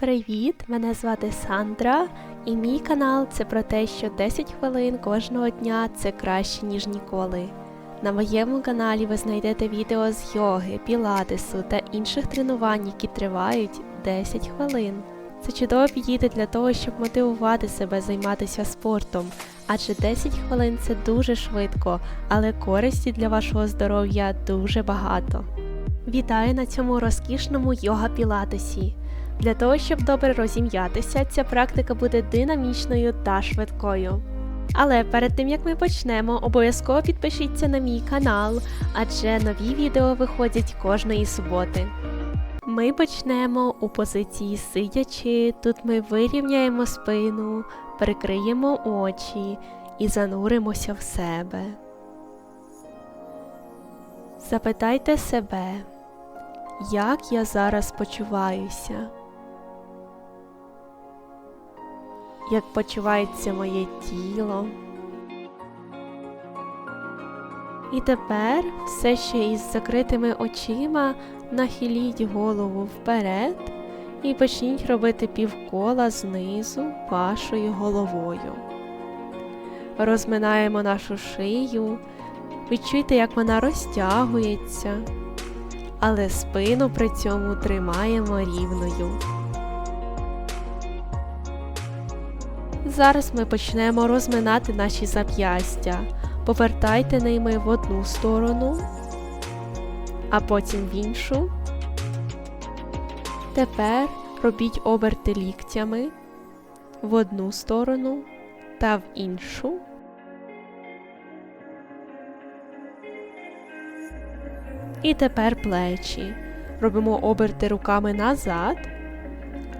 Привіт! Мене звати Сандра, і мій канал це про те, що 10 хвилин кожного дня це краще, ніж ніколи. На моєму каналі ви знайдете відео з йоги, пілатесу та інших тренувань, які тривають 10 хвилин. Це чудово підійде для того, щоб мотивувати себе займатися спортом, адже 10 хвилин це дуже швидко, але користі для вашого здоров'я дуже багато. Вітаю на цьому розкішному йога пілатесі. Для того, щоб добре розім'ятися, ця практика буде динамічною та швидкою. Але перед тим як ми почнемо, обов'язково підпишіться на мій канал, адже нові відео виходять кожної суботи. Ми почнемо у позиції сидячи, тут ми вирівняємо спину, прикриємо очі і зануримося в себе. Запитайте себе, як я зараз почуваюся? Як почувається моє тіло? І тепер все ще із закритими очима нахиліть голову вперед і почніть робити півкола знизу вашою головою. Розминаємо нашу шию, відчуйте, як вона розтягується, але спину при цьому тримаємо рівною. Зараз ми почнемо розминати наші зап'ястя. Повертайте ними в одну сторону, а потім в іншу. Тепер робіть оберти ліктями в одну сторону та в іншу. І тепер плечі. Робимо оберти руками назад,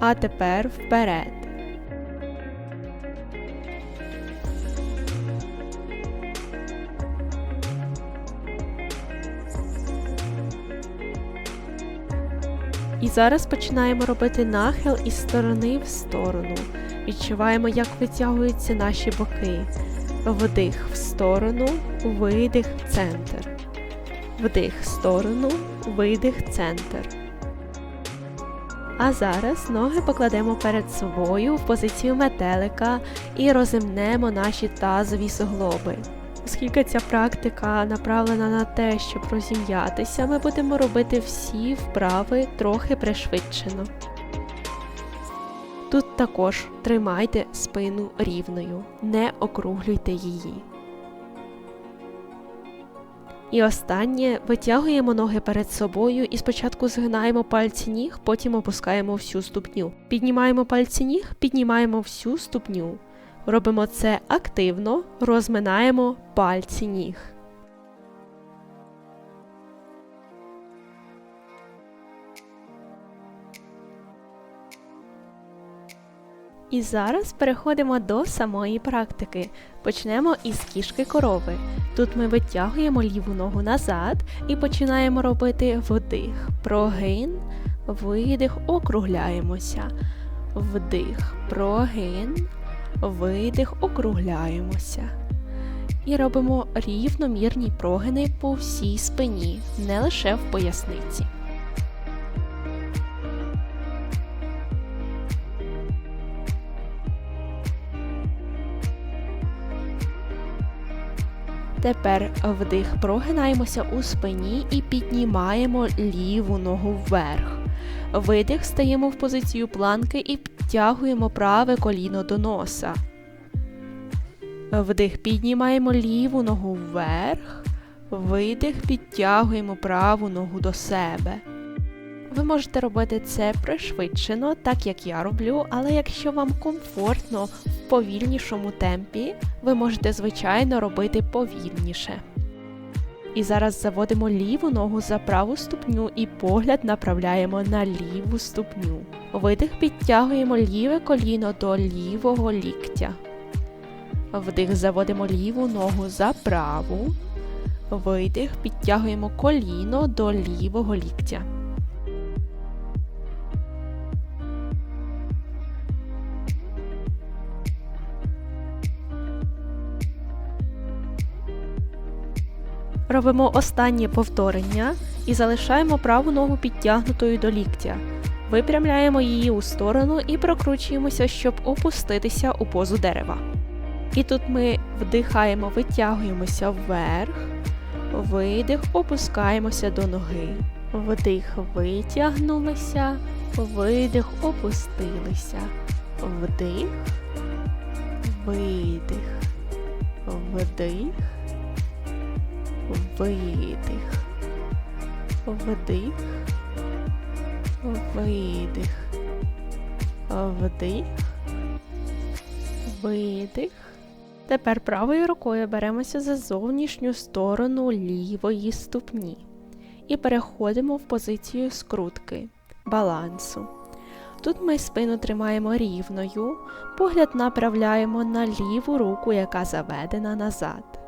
а тепер вперед. І зараз починаємо робити нахил із сторони в сторону. Відчуваємо, як витягуються наші боки. Вдих в сторону, видих в центр. Вдих в сторону, видих в центр. А зараз ноги покладемо перед собою в позицію метелика і розімнемо наші тазові суглоби. Оскільки ця практика направлена на те, щоб розім'ятися, ми будемо робити всі вправи трохи пришвидшено. Тут також тримайте спину рівною, не округлюйте її. І останнє витягуємо ноги перед собою і спочатку згинаємо пальці ніг, потім опускаємо всю ступню. Піднімаємо пальці ніг, піднімаємо всю ступню. Робимо це активно, розминаємо пальці ніг. І зараз переходимо до самої практики. Почнемо із кішки корови. Тут ми витягуємо ліву ногу назад і починаємо робити вдих, прогин, видих, округляємося. Вдих, прогин, видих, округляємося. І робимо рівномірні прогини по всій спині, не лише в поясниці. Тепер вдих прогинаємося у спині і піднімаємо ліву ногу вверх. Видих стаємо в позицію планки і підтягуємо праве коліно до носа. Вдих піднімаємо ліву ногу вверх. Видих підтягуємо праву ногу до себе. Ви можете робити це пришвидшено, так як я роблю, але якщо вам комфортно в повільнішому темпі, ви можете звичайно робити повільніше. І зараз заводимо ліву ногу за праву ступню і погляд направляємо на ліву ступню. Видих підтягуємо ліве коліно до лівого ліктя. Вдих заводимо ліву ногу за праву. Видих підтягуємо коліно до лівого ліктя. Робимо останнє повторення і залишаємо праву ногу підтягнутою до ліктя. Випрямляємо її у сторону і прокручуємося, щоб опуститися у позу дерева. І тут ми вдихаємо, витягуємося вверх, видих, опускаємося до ноги. Вдих, витягнулися, видих, опустилися. Вдих, видих, вдих, видих, вдих, видих, вдих, видих. Тепер правою рукою беремося за зовнішню сторону лівої ступні і переходимо в позицію скрутки, балансу. Тут ми спину тримаємо рівною, погляд направляємо на ліву руку, яка заведена назад.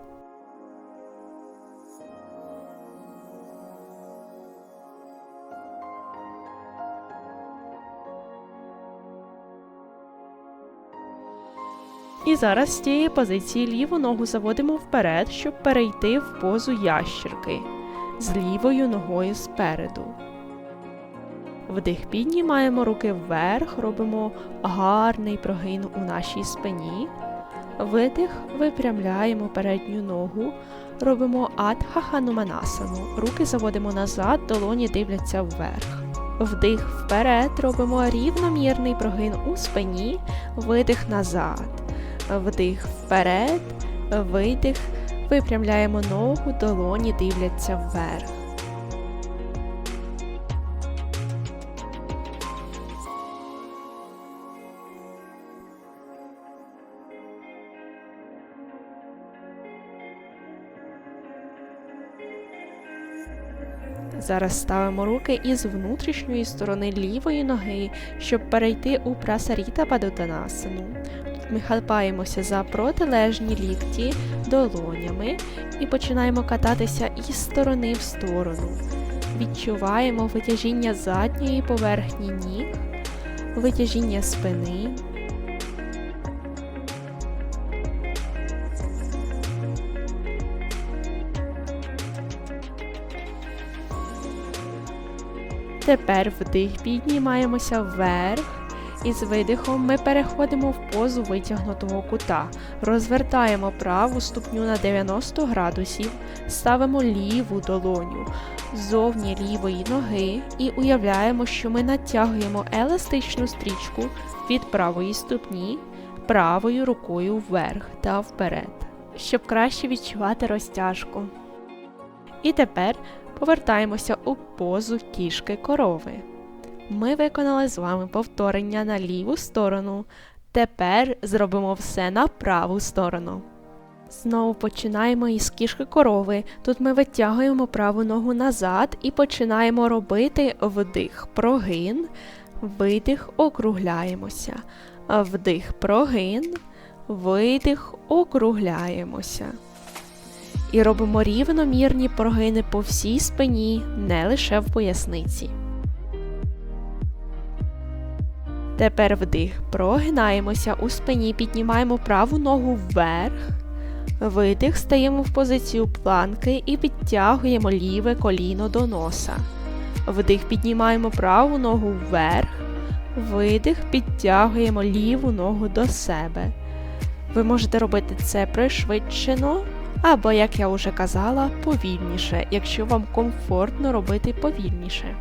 І зараз з цієї позиції ліву ногу заводимо вперед, щоб перейти в позу ящірки з лівою ногою спереду. Вдих піднімаємо руки вверх, робимо гарний прогин у нашій спині. Видих, випрямляємо передню ногу, робимо адха хануманасану. Руки заводимо назад, долоні дивляться вверх. Вдих вперед, робимо рівномірний прогин у спині, видих назад. Вдих вперед, видих, випрямляємо ногу, долоні дивляться вверх. Зараз ставимо руки із внутрішньої сторони лівої ноги, щоб перейти у прасаріта падотанасану. Ми хапаємося за протилежні лікті долонями і починаємо кататися із сторони в сторону. Відчуваємо витяжіння задньої поверхні ніг, витяжіння спини. Тепер вдих піднімаємося вверх. І з видихом ми переходимо в позу витягнутого кута, розвертаємо праву ступню на 90 градусів, ставимо ліву долоню ззовні лівої ноги і уявляємо, що ми натягуємо еластичну стрічку від правої ступні правою рукою вверх та вперед, щоб краще відчувати розтяжку. І тепер повертаємося у позу кішки корови. Ми виконали з вами повторення на ліву сторону. Тепер зробимо все на праву сторону. Знову починаємо із кішки корови. Тут ми витягуємо праву ногу назад і починаємо робити вдих, прогин, видих, округляємося. Вдих, прогин, видих, округляємося. І робимо рівномірні прогини по всій спині, не лише в поясниці. Тепер вдих. Прогинаємося у спині, піднімаємо праву ногу вверх. Видих, стаємо в позицію планки і підтягуємо ліве коліно до носа. Вдих, піднімаємо праву ногу вверх. Видих, підтягуємо ліву ногу до себе. Ви можете робити це пришвидшено, або, як я вже казала, повільніше, якщо вам комфортно робити повільніше.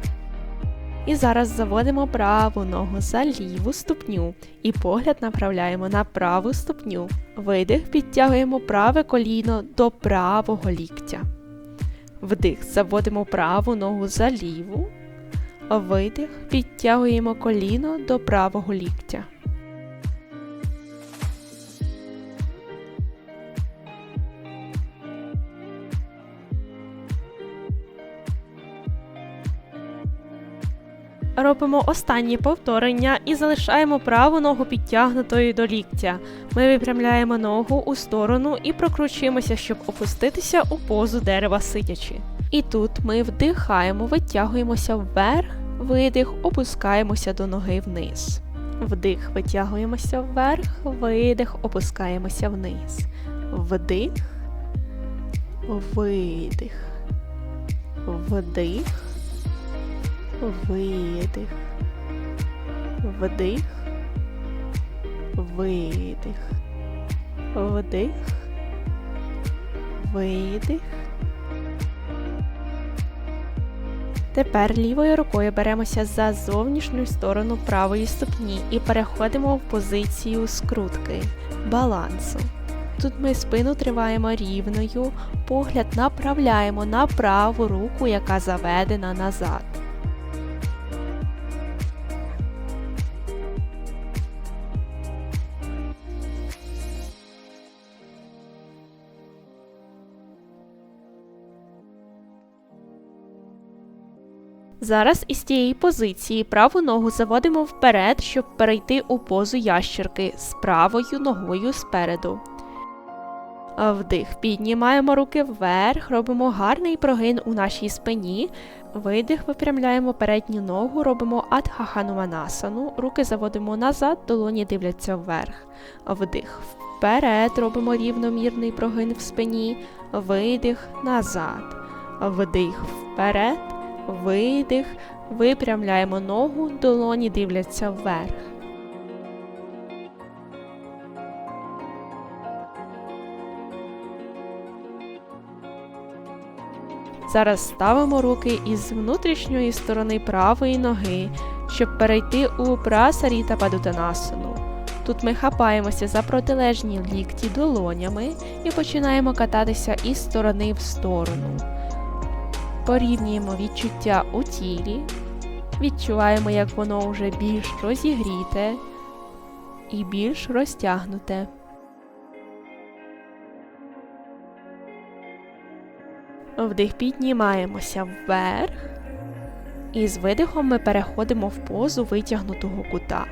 І зараз заводимо праву ногу за ліву ступню і погляд направляємо на праву ступню. Видих, підтягуємо праве коліно до правого ліктя. Вдих, заводимо праву ногу за ліву. Видих, підтягуємо коліно до правого ліктя. Робимо останні повторення і залишаємо праву ногу підтягнутою до ліктя. Ми випрямляємо ногу у сторону і прокручуємося, щоб опуститися у позу дерева сидячи. І тут ми вдихаємо, витягуємося вверх, видих, опускаємося до ноги вниз. Вдих, витягуємося вверх, видих, опускаємося вниз. Вдих, видих, вдих видих, вдих, видих, вдих, видих. Тепер лівою рукою беремося за зовнішню сторону правої ступні і переходимо в позицію скрутки, балансу. Тут ми спину триваємо рівною, погляд направляємо на праву руку, яка заведена назад. Зараз із цієї позиції праву ногу заводимо вперед, щоб перейти у позу ящерки з правою ногою спереду. Вдих. Піднімаємо руки вверх, робимо гарний прогин у нашій спині. Видих, випрямляємо передню ногу, робимо адхахануманасану. Руки заводимо назад, долоні дивляться вверх. Вдих. Вперед робимо рівномірний прогин в спині. Видих назад. Вдих вперед. Видих. Випрямляємо ногу, долоні дивляться вверх. Зараз ставимо руки із внутрішньої сторони правої ноги, щоб перейти у прасаріта падутанасану. Тут ми хапаємося за протилежні лікті долонями і починаємо кататися із сторони в сторону. Порівнюємо відчуття у тілі, відчуваємо, як воно вже більш розігріте і більш розтягнуте. Вдих піднімаємося вверх. І з видихом ми переходимо в позу витягнутого кута.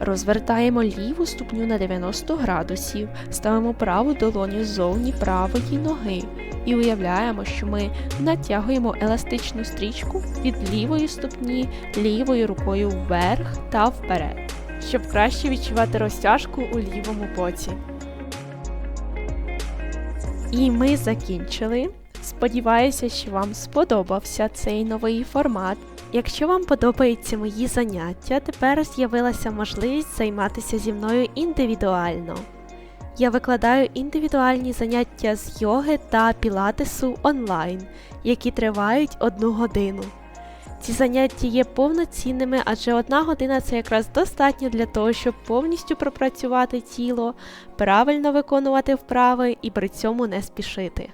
Розвертаємо ліву ступню на 90 градусів, ставимо праву долоню ззовні правої ноги і уявляємо, що ми натягуємо еластичну стрічку від лівої ступні лівою рукою вверх та вперед, щоб краще відчувати розтяжку у лівому боці. І ми закінчили. Сподіваюся, що вам сподобався цей новий формат. Якщо вам подобаються мої заняття, тепер з'явилася можливість займатися зі мною індивідуально. Я викладаю індивідуальні заняття з йоги та пілатесу онлайн, які тривають одну годину. Ці заняття є повноцінними, адже одна година це якраз достатньо для того, щоб повністю пропрацювати тіло, правильно виконувати вправи і при цьому не спішити.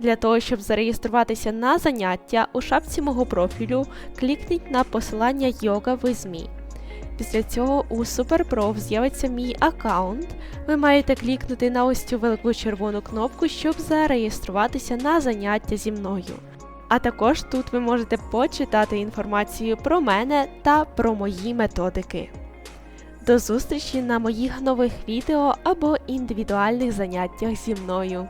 Для того, щоб зареєструватися на заняття, у шапці мого профілю клікніть на посилання Yoga with me. Після цього у SuperProf з'явиться мій аккаунт. Ви маєте клікнути на ось цю велику червону кнопку, щоб зареєструватися на заняття зі мною. А також тут ви можете почитати інформацію про мене та про мої методики. До зустрічі на моїх нових відео або індивідуальних заняттях зі мною.